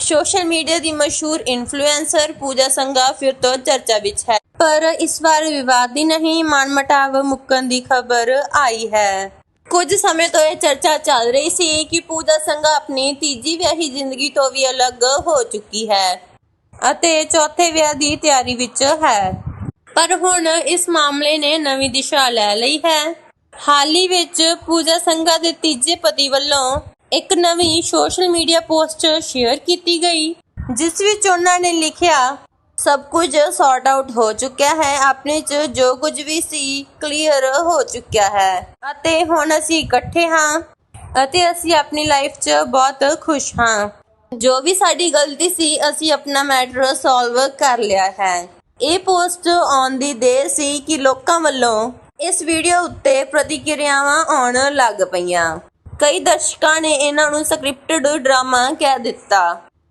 Social media ਦੀ ਮਸ਼ਹੂਰ influencer ਪੂਜਾ ਸੰਘਾ ਫਿਰ ਤੋਂ ਚਰਚਾ ਵਿੱਚ ਹੈ। ਪਰ ਇਸ ਵਾਰ ਵਿਵਾਦ ਦੀ ਨਹੀਂ, ਮਨਮਟਾਵ ਮੁੱਕਣ ਦੀ ਖਬਰ ਆਈ ਹੈ। ਕੁਝ ਸਮੇਂ ਤੋਂ ਇਹ ਚਰਚਾ ਚੱਲ ਰਹੀ ਸੀ ਕਿ ਪੂਜਾ ਸੰਘਾ ਆਪਣੀ ਤੀਜੀ ਵਿਆਹੀ ਜ਼ਿੰਦਗੀ ਤੋਂ ਵੀ ਅਲੱਗ ਹੋ ਚੁੱਕੀ ਹੈ ਅਤੇ ਚੌਥੇ ਵਿਆਹ ਦੀ ਤਿਆਰੀ ਵਿੱਚ ਹੈ। ਪਰ ਹੁਣ ਇਸ ਮਾਮਲੇ ਨੇ ਨਵੀਂ ਦਿਸ਼ਾ ਲੈ ਲਈ ਹੈ। ਹਾਲ ਹੀ ਵਿੱਚ ਪੂਜਾ ਸੰਘਾ ਦੇ ਤੀਜੇ ਪਤੀ ਵੱਲੋਂ ਇੱਕ ਨਵੀਂ ਸੋਸ਼ਲ ਮੀਡੀਆ ਪੋਸਟ ਸ਼ੇਅਰ ਕੀਤੀ ਗਈ, ਜਿਸ ਵਿੱਚ ਉਹਨਾਂ ਨੇ ਲਿਖਿਆ, ਸਭ ਕੁਝ ਸੌਰਟ ਆਊਟ ਹੋ ਚੁੱਕਿਆ ਹੈ, ਆਪਣੇ 'ਚ ਜੋ ਕੁਝ ਵੀ ਸੀ ਕਲੀਅਰ ਹੋ ਚੁੱਕਿਆ ਹੈ। ਅਤੇ ਹੁਣ ਅਸੀਂ ਇਕੱਠੇ ਹਾਂ ਅਤੇ ਅਸੀਂ ਆਪਣੀ ਲਾਈਫ 'ਚ ਬਹੁਤ ਖੁਸ਼ ਹਾਂ। ਜੋ ਵੀ ਸਾਡੀ ਗਲਤੀ ਸੀ, ਅਸੀਂ ਆਪਣਾ ਮੈਟਰ ਸੋਲਵ ਕਰ ਲਿਆ ਹੈ। ਇਹ ਪੋਸਟ ਆਉਣ ਦੀ ਦੇਰ ਸੀ ਕਿ ਲੋਕਾਂ ਵੱਲੋਂ ਇਸ ਵੀਡੀਓ ਉੱਤੇ ਪ੍ਰਤੀਕਿਰਿਆਵਾਂ ਆਉਣ ਲੱਗ ਪਈਆਂ। ਕਈ ਦਰਸ਼ਕਾਂ ਨੇ ਇਹਨਾਂ ਨੂੰ ਸਕ੍ਰਿਪਟਡ ਡਰਾਮਾ ਕਹਿ ਦਿੱਤਾ।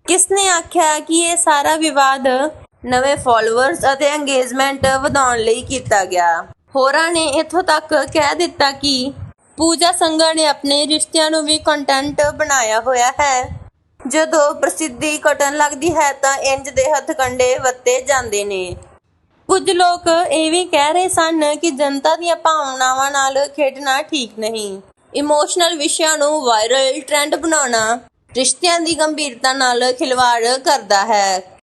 ਕਿਸ ਨੇ ਆਖਿਆ ਕਿ ਇਹ ਸਾਰਾ ਵਿਵਾਦ ਨਵੇਂ ਫਾਲੋਅਰਸ ਅਤੇ ਇੰਗੇਜਮੈਂਟ ਵਧਾਉਣ ਲਈ ਕੀਤਾ ਗਿਆ। ਹੋਰਾਂ ਨੇ ਇੱਥੋਂ ਤੱਕ ਕਹਿ ਦਿੱਤਾ ਕਿ ਪੂਜਾ ਸੰਘਾ ਨੇ ਆਪਣੇ ਰਿਸ਼ਤਿਆਂ ਨੂੰ ਵੀ ਕੰਟੈਂਟ ਬਣਾਇਆ ਹੋਇਆ ਹੈ। ਜਦੋਂ ਪ੍ਰਸਿੱਧੀ ਘਟਣ ਲੱਗਦੀ ਹੈ ਤਾਂ ਇੰਜ ਦੇ ਹੱਥਕੰਡੇ ਵੱਤੇ ਜਾਂਦੇ ਨੇ। ਕੁਝ ਲੋਕ ਇਹ ਵੀ ਕਹਿ ਰਹੇ ਸਨ ਕਿ ਜਨਤਾ ਦੀਆਂ ਭਾਵਨਾਵਾਂ ਨਾਲ ਖੇਡਣਾ ਠੀਕ ਨਹੀਂ। ਇਮੋਸ਼ਨਲ ਵਿਸ਼ਿਆਂ ਨੂੰ ਵਾਇਰਲ ਟ੍ਰੈਂਡ ਬਣਾਉਣਾ ਰਿਸ਼ਤਿਆਂ ਦੀ ਗੰਭੀਰਤਾ ਨਾਲ ਖਿਲਵਾੜ ਕਰਦਾ ਹੈ।